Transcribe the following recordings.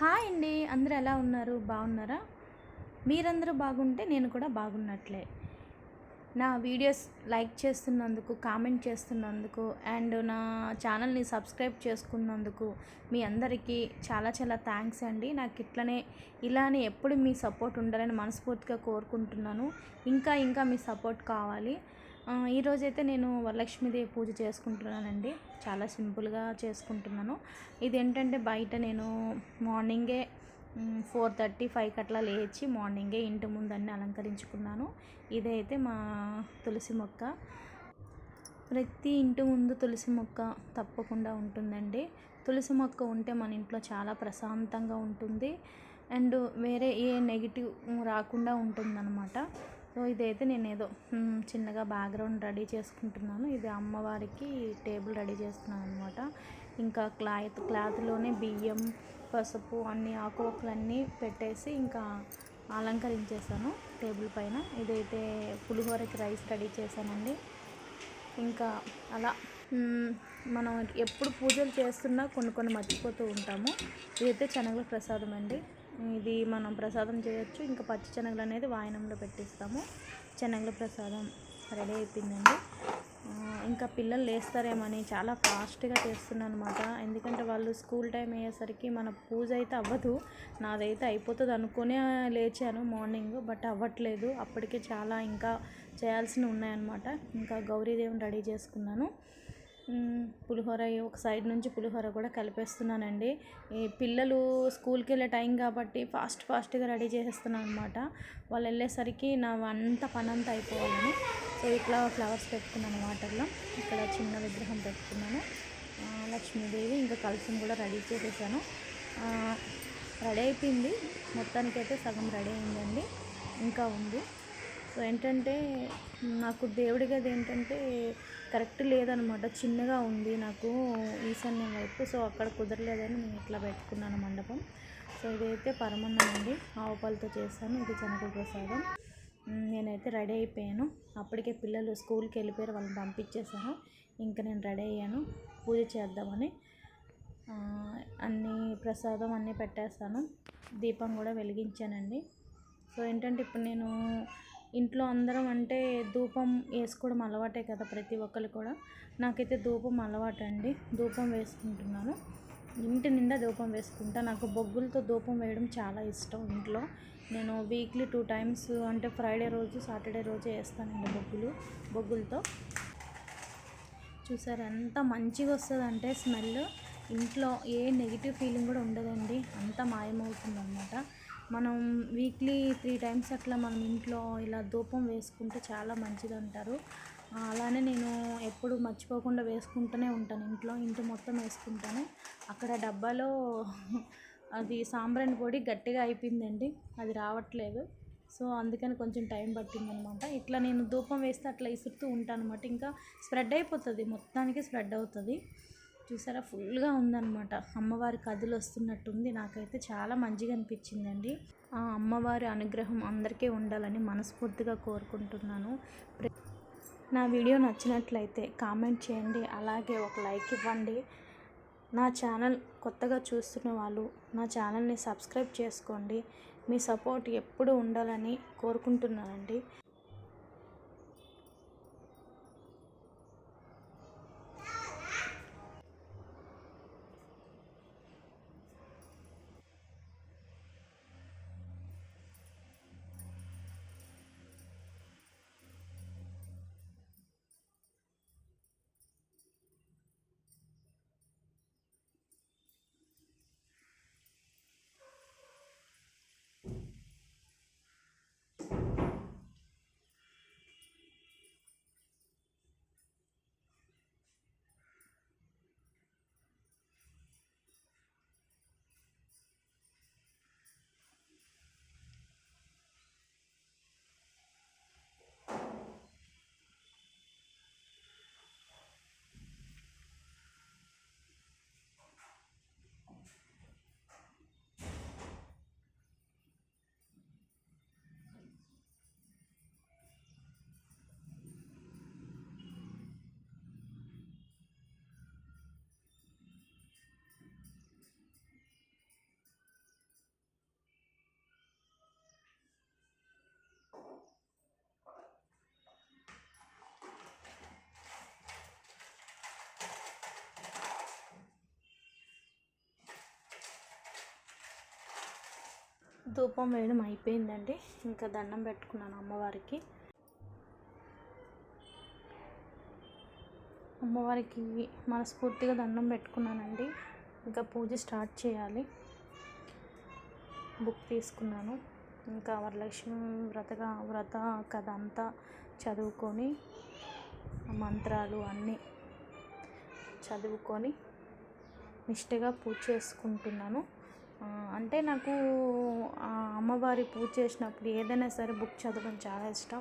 Hi అండి. అందరూ ఎలా ఉన్నారు? బాగున్నారా? మీరందరూ బాగుంటే నేను కూడా బాగున్నట్లే. నా వీడియోస్ లైక్ చేస్తున్నందుకు కామెంట్ చేస్తున్నందుకు అండ్ నా ఛానల్ని సబ్స్క్రైబ్ చేసుకున్నందుకు మీ అందరికీ చాలా చాలా థ్యాంక్స్ అండి. నాకు ఇట్లనే ఇలానే ఎప్పుడు మీ సపోర్ట్ ఉండాలని మనస్ఫూర్తిగా కోరుకుంటున్నాను. ఇంకా ఇంకా మీ సపోర్ట్ కావాలి. ఈరోజైతే నేను వరలక్ష్మీదేవి పూజ చేసుకుంటున్నానండి. చాలా సింపుల్గా చేసుకుంటున్నాను. ఇదేంటంటే బయట నేను మార్నింగే ఫోర్ థర్టీ ఫైవ్కి అట్లా లేచి మార్నింగే ఇంటి ముందన్నీ అలంకరించుకున్నాను. ఇదైతే మా తులసి మొక్క. ప్రతి ఇంటి ముందు తులసి మొక్క తప్పకుండా ఉంటుందండి. తులసి మొక్క ఉంటే మన ఇంట్లో చాలా ప్రశాంతంగా ఉంటుంది. అండ్ వేరే ఏ నెగిటివ్ రాకుండా ఉంటుందన్నమాట. సో ఇదైతే నేను ఏదో చిన్నగా బ్యాక్గ్రౌండ్ రెడీ చేసుకుంటున్నాను. ఇది అమ్మవారికి టేబుల్ రెడీ చేస్తున్నాను అనమాట ఇంకా క్లాత్ క్లాత్లోనే బియ్యం పసుపు అన్ని ఆకువక్కలన్నీ పెట్టేసి ఇంకా అలంకరించేసాను టేబుల్ పైన. ఇదైతే పులిహోరకి రైస్ రెడీ చేశానండి. ఇంకా అలా మనం ఎప్పుడు పూజలు చేస్తున్నా కొన్ని కొన్ని మర్చిపోతూ ఉంటాము. ఇదైతే శనగల ప్రసాదం అండి. ఇది మనం ప్రసాదం చేయొచ్చు. ఇంకా పచ్చి శనగలు అనేది వాయనంలో పెట్టిస్తాము. శనగల ప్రసాదం రెడీ అయిపోయిందండి. ఇంకా పిల్లలు లేస్తారేమని చాలా ఫాస్ట్గా చేస్తున్నాను అనమాట ఎందుకంటే వాళ్ళు స్కూల్ టైం అయ్యేసరికి మన పూజ అయితే అవ్వదు. నాదైతే అయిపోతుంది అనుకునే లేచాను మార్నింగ్ బట్ అవ్వట్లేదు. అప్పటికే చాలా ఇంకా చేయాల్సినవి ఉన్నాయన్నమాట. ఇంకా గౌరీదేవిని రెడీ చేసుకున్నాను. పులిహోర ఒక సైడ్ నుంచి పులిహోర కూడా కలిపేస్తున్నానండి. ఈ పిల్లలు స్కూల్కి వెళ్ళే టైం కాబట్టి ఫాస్ట్ ఫాస్ట్గా రెడీ చేసేస్తున్నాను అనమాట వాళ్ళు వెళ్ళేసరికి నా అంత పని అంతా అయిపోవాలని సో ఇట్లా ఫ్లవర్స్ పెట్టుకున్నాను వాటర్లో. ఇక్కడ చిన్న విగ్రహం పెట్టుకున్నాను. లక్ష్మీదేవి ఇంకా కలసం కూడా రెడీ చేసేసాను. రెడీ అయిపోయింది. మొత్తానికైతే సగం రెడీ అయిందండి. ఇంకా ఉంది. సో ఏంటంటే నాకు దేవుడి గది ఏంటంటే కరెక్ట్ లేదనమాట. చిన్నగా ఉంది నాకు ఈశాన్యం వైపు సో అక్కడ కుదరలేదని నేను ఇట్లా పెట్టుకున్నాను మండపం. సో ఇదైతే పరమన్నం అండి ఆవుపాలతో చేశాను. ఇది శనగల ప్రసాదం. నేనైతే రెడీ అయిపోయాను. అప్పటికే పిల్లలు స్కూల్కి వెళ్ళిపోయారు వాళ్ళని పంపించేసాను ఇంకా నేను రెడీ అయ్యాను. పూజ చేద్దామని అన్నీ అన్ని ప్రసాదం అన్నీ పెట్టేస్తాను దీపం కూడా వెలిగించానండి. సో ఏంటంటే ఇప్పుడు నేను ఇంట్లో అందరం అంటే ధూపం వేసుకోవడం అలవాటే కదా ప్రతి ఒక్కరు కూడా. నాకైతే ధూపం అలవాటు అండి. ధూపం వేసుకుంటున్నాను. ఇంటి నిండా ధూపం వేసుకుంటా. నాకు బొగ్గులతో ధూపం వేయడం చాలా ఇష్టం ఇంట్లో. నేను వీక్లీ టూ టైమ్స్ అంటే ఫ్రైడే రోజు సాటర్డే రోజు వేస్తానండి బొగ్గులు బొగ్గులతో. చూసారు ఎంత మంచిగా వస్తుంది అంటే స్మెల్. ఇంట్లో ఏ నెగిటివ్ ఫీలింగ్ కూడా ఉండదండి. అంత మాయమవుతుందన్నమాట. మనం వీక్లీ త్రీ టైమ్స్ అట్లా మనం ఇంట్లో ఇలా ధూపం వేసుకుంటే చాలా మంచిది అంటారు అలానే నేను ఎప్పుడు మర్చిపోకుండా వేసుకుంటూనే ఉంటాను ఇంట్లో ఇంటి మొత్తం వేసుకుంటాను. అక్కడ డబ్బాలో అది సాంబ్రాణి పొడి గట్టిగా అయిపోయిందండి అది రావట్లేదు. సో అందుకని కొంచెం టైం పట్టిందనమాట. ఇట్లా నేను ధూపం వేస్తే అట్లా ఇసురుతూ ఉంటాను అనమాట ఇంకా స్ప్రెడ్ అయిపోతుంది మొత్తానికి స్ప్రెడ్ అవుతుంది. చూసారా? ఫుల్గా ఉందన్నమాట. అమ్మవారి కథలు వస్తున్నట్టుంది. నాకైతే చాలా మంచిగా అనిపించిందండి. ఆ అమ్మవారి అనుగ్రహం అందరికీ ఉండాలని మనస్ఫూర్తిగా కోరుకుంటున్నాను. ప్ర- నా వీడియో నచ్చినట్లయితే కామెంట్ చేయండి. అలాగే ఒక లైక్ ఇవ్వండి. నా ఛానల్ కొత్తగా చూస్తున్న వాళ్ళు నా ఛానల్ని సబ్స్క్రైబ్ చేసుకోండి. మీ సపోర్ట్ ఎప్పుడు ఉండాలని కోరుకుంటున్నానండి. ధూపం వేయడం అయిపోయిందండి. ఇంకా దండం పెట్టుకున్నాను అమ్మవారికి. అమ్మవారికి మనస్ఫూర్తిగా దండం పెట్టుకున్నానండి. ఇంకా పూజ స్టార్ట్ చేయాలి. బుక్ తీసుకున్నాను. ఇంకా వరలక్ష్మి వ్రతగా వ్రత కథ అంతా చదువుకొని మంత్రాలు అన్నీ చదువుకొని నిష్టగా పూజ చేసుకుంటున్నాను. అంటే నాకు ఆ అమ్మవారి పూజ చేసినప్పుడు ఏదైనా సరే బుక్ చదవడం చాలా ఇష్టం.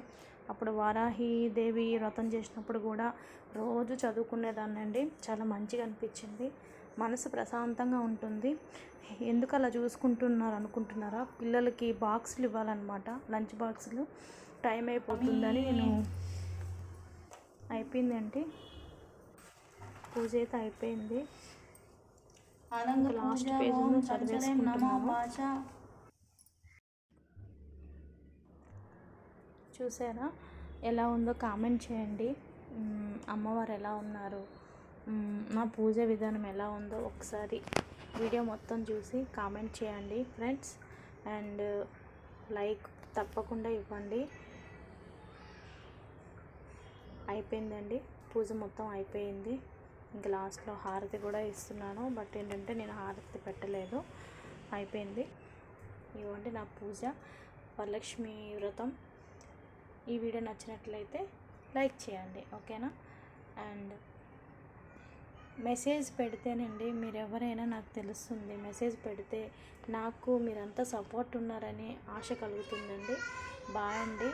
అప్పుడు వారాహి దేవి వ్రతం చేసినప్పుడు కూడా రోజు చదువుకునేదాన్ని అండి చాలా మంచిగా అనిపించింది. మనసు ప్రశాంతంగా ఉంటుంది. ఎందుకు అలా చూసుకుంటున్నారు అనుకుంటున్నారా? పిల్లలకి బాక్సులు ఇవ్వాలన్నమాట. లంచ్ బాక్సులు. టైం అయిపోతుందని నేను అయిపోయిందండి పూజ అయితే అయిపోయింది. అనంగ లాస్ట్ పూజ చూసారా? ఎలా ఉందో కామెంట్ చేయండి. మ్మ్, అమ్మవారు ఎలా ఉన్నారు? నా పూజ విధానం ఎలా ఉందో ఒకసారి వీడియో మొత్తం చూసి కామెంట్ చేయండి ఫ్రెండ్స్. అండ్ లైక్ తప్పకుండా ఇవ్వండి. అయిపోయిందండి. పూజ మొత్తం అయిపోయింది. ఇంకా లాస్ట్లో హారతి కూడా ఇస్తున్నాను. బట్ ఏంటంటే నేను హారతి పెట్టలేదు. అయిపోయింది. ఇవ్వండి నా పూజ. వరలక్ష్మి వ్రతం. ఈ వీడియో నచ్చినట్లయితే లైక్ చేయండి. ఓకేనా? అండ్ మెసేజ్ పెడితేనండి మీరు ఎవరైనా నాకు తెలుస్తుంది. మెసేజ్ పెడితే నాకు మీరంతా సపోర్ట్ ఉన్నారని ఆశ కలుగుతుందండి. బాయ్ అండి.